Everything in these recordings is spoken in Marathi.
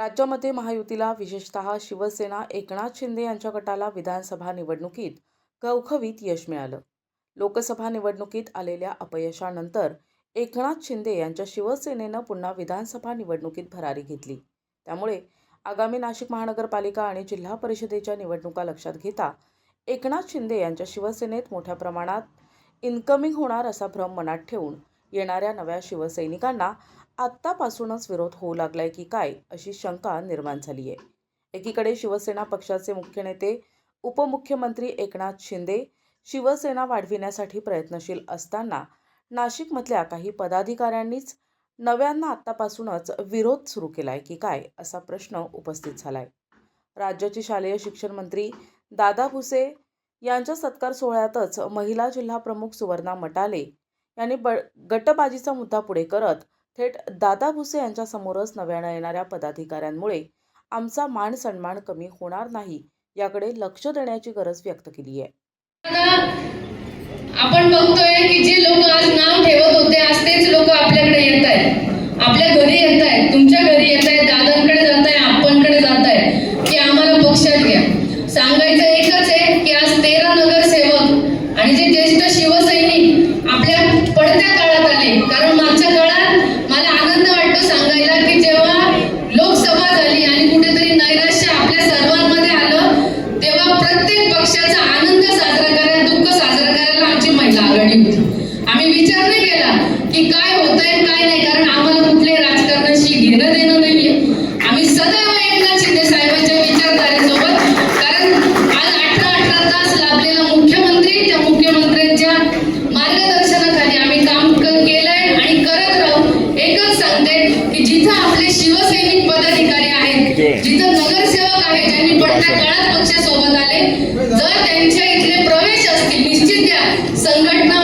राज्यामध्ये महायुतीला विशेषतः शिवसेना एकनाथ शिंदे यांच्या गटाला विधानसभा निवडणुकीत खवखवीत यश मिळालं. लोकसभा निवडणुकीत आलेल्या अपयशानंतर एकनाथ शिंदे यांच्या शिवसेनेनं पुन्हा विधानसभा निवडणुकीत भरारी घेतली. त्यामुळे आगामी नाशिक महानगरपालिका आणि जिल्हा परिषदेच्या निवडणुका लक्षात घेता एकनाथ शिंदे यांच्या शिवसेनेत मोठ्या प्रमाणात इन्कमिंग होणार असा भ्रम मनात ठेवून येणाऱ्या नव्या शिवसैनिकांना आत्तापासूनच विरोध होऊ लागलाय की काय अशी शंका निर्माण झाली आहे एकीकडे शिवसेना पक्षाचे मुख्य नेते उपमुख्यमंत्री एकनाथ शिंदे शिवसेना वाढविण्यासाठी प्रयत्नशील असताना नाशिकमधल्या काही पदाधिकाऱ्यांनीच नव्यांना आत्तापासूनच विरोध सुरू केलाय की काय असा प्रश्न उपस्थित झालाय. राज्याचे शालेय शिक्षण मंत्री दादा भुसे यांच्या सत्कार सोहळ्यातच महिला जिल्हा प्रमुख सुवर्णा मटाले यांनी ब गटबाजीचा मुद्दा पुढे करत थेट दादा भुसे यांच्या समोरच नव्यानं येणाऱ्या पदाधिकाऱ्यांमुळे आमचा मान सन्मान कमी होणार नाही याकडे लक्ष देण्याची गरज व्यक्त केली आहे. आपण बघतोय की जे लोक आज नाव ठेवत होते आज तेच लोक आपल्याकडे येत आहेत. आपल्या घरी येत आहेत तुमच्या घरी येत आहेत दादांकडे जात आहे आपणकडे जात आहे की आम्हाला पक्षात घ्या सांगायचं एकच आहे की आज तेरा नगरसेवक आणि जे ज्येष्ठ शिवसैनिक आपल्या पडत्या काळात आले कारण मागच्या काळात मला आनंद वाटतो सांगायला की जेव्हा लोकसभा झाली आणि कुठेतरी नैराश्य आपल्या सर्वांमध्ये आलं तेव्हा प्रत्येक पक्षाचा आनंद साजरा करायला दुःख साजरा करायला आमची महिला आघाडी होती आम्ही विचार नाही केला की होतंय काय नाही कारण आम्हाला कुठल्याही राजकारणाशी घेणं देणं नाहीये. आम्ही सदैव एकनाथ शिंदे साहेबांच्या विचारधारेसोबत कारण आज अठरा अठरा तास लाभलेला मुख्यमंत्री त्या मुख्यमंत्र्यांच्या मार्गदर्शनाखाली आम्ही काम केलंय आणि करत राहू. एकच सांगते की जिथं आपले शिवसैनिक पदाधिकारी आहेत जिथं नगरसेवक आहेत ज्यांनी पडत्या काळात पक्षासोबत आले जर त्यांच्या इथले प्रवेश असतील निश्चित द्या. संघटना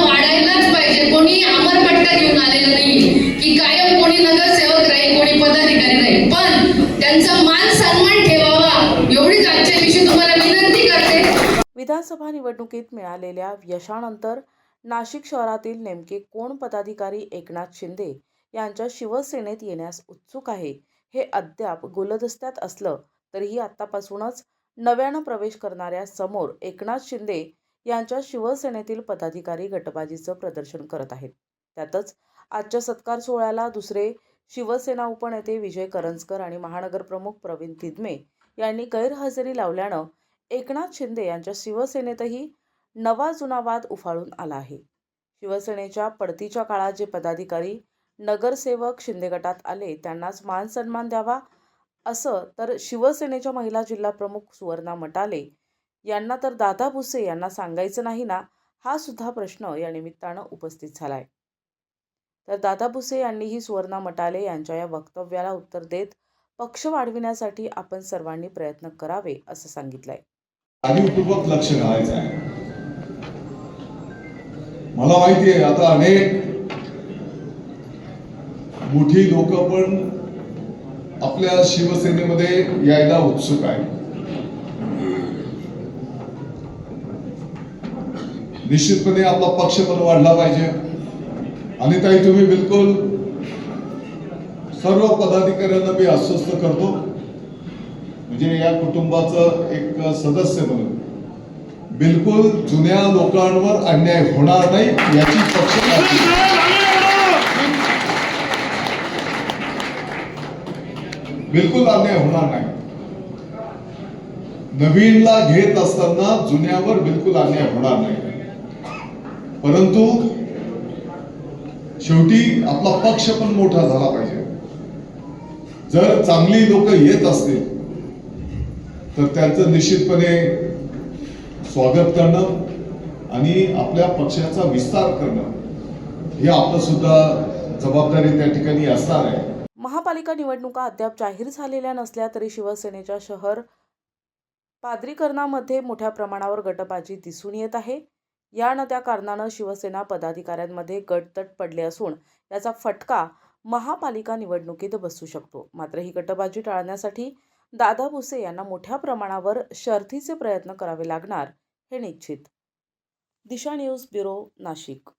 विधानसभा निवडणुकीत मिळालेल्या यशानंतर नाशिक शहरातील नेमके कोण पदाधिकारी एकनाथ शिंदे यांच्या शिवसेनेत येण्यास उत्सुक आहे हे अद्याप गुलदस्त्यात असलं तरीही आत्तापासूनच नव्यानं प्रवेश करणाऱ्या समोर एकनाथ शिंदे यांच्या शिवसेनेतील पदाधिकारी गटबाजीचं प्रदर्शन करत आहेत. त्यातच आजच्या सत्कार सोहळ्याला दुसरे शिवसेना उपनेते विजय करंजकर आणि महानगरप्रमुख प्रवीण तिदमे यांनी गैरहजेरी लावल्यानं एकनाथ शिंदे यांच्या शिवसेनेतही नवा जुना वाद उफाळून आला आहे. शिवसेनेच्या पडतीच्या काळात जे पदाधिकारी नगरसेवक शिंदे गटात आले त्यांनाच मान सन्मान द्यावा असं तर शिवसेनेच्या महिला जिल्हा प्रमुख सुवर्णा मटाले यांना तर दादा भुसे यांना सांगायचं नाही ना हा सुद्धा प्रश्न या निमित्तानं उपस्थित झालाय. तर दादा भुसे यांनीही सुवर्णा मटाले यांच्या या वक्तव्याला उत्तर देत पक्ष वाढविण्यासाठी आपण सर्वांनी प्रयत्न करावे असं सांगितलंय. जाणीवपूर्वक लक्ष घालायचं आहे. मला माहिती आहे आता अनेक मोठी लोक पण आपल्या शिवसेनेमध्ये यायला उत्सुक आहे निश्चितपणे आपला पक्ष पण वाढला पाहिजे. आणि ताई तुम्ही बिलकुल सर्व पदाधिकाऱ्यांना मी आश्वस्त करतो. म्हणजे या कुटुंबाचं एक सदस्य म्हणून. बिलकुल जुन्या लोकांवर अन्याय होणार नाही याची पक्ष बिलकुल अन्याय होणार नाही. नवीनला घेत असताना जुन्यावर बिलकुल अन्याय होणार नाही. परंतु शेवटी आपला पक्ष पण मोठा झाला पाहिजे. जर चांगली लोक येत असतील तर त्यांचं निश्चितपणे स्वागत करणं आणि आपल्या पक्षाचा विस्तार करणं हे आपलं सुद्धा जबाबदारी त्या ठिकाणी असणार आहे. महापालिका निवडणुका अद्याप जाहीर झालेल्या नसल्या तरी शिवसेनेच्या शहर पादरीकरणामध्ये मोठ्या प्रमाणावर गटबाजी दिसून येत आहे. या न त्या कारणानं शिवसेना पदाधिकाऱ्यांमध्ये गटतट पडले असून याचा फटका महापालिका निवडणुकीत बसू शकतो. मात्र ही गटबाजी टाळण्यासाठी दादा भुसे यांना मोठ्या प्रमाणावर शर्थीचे प्रयत्न करावे लागणार हे निश्चित. Disha news bureau Nashik.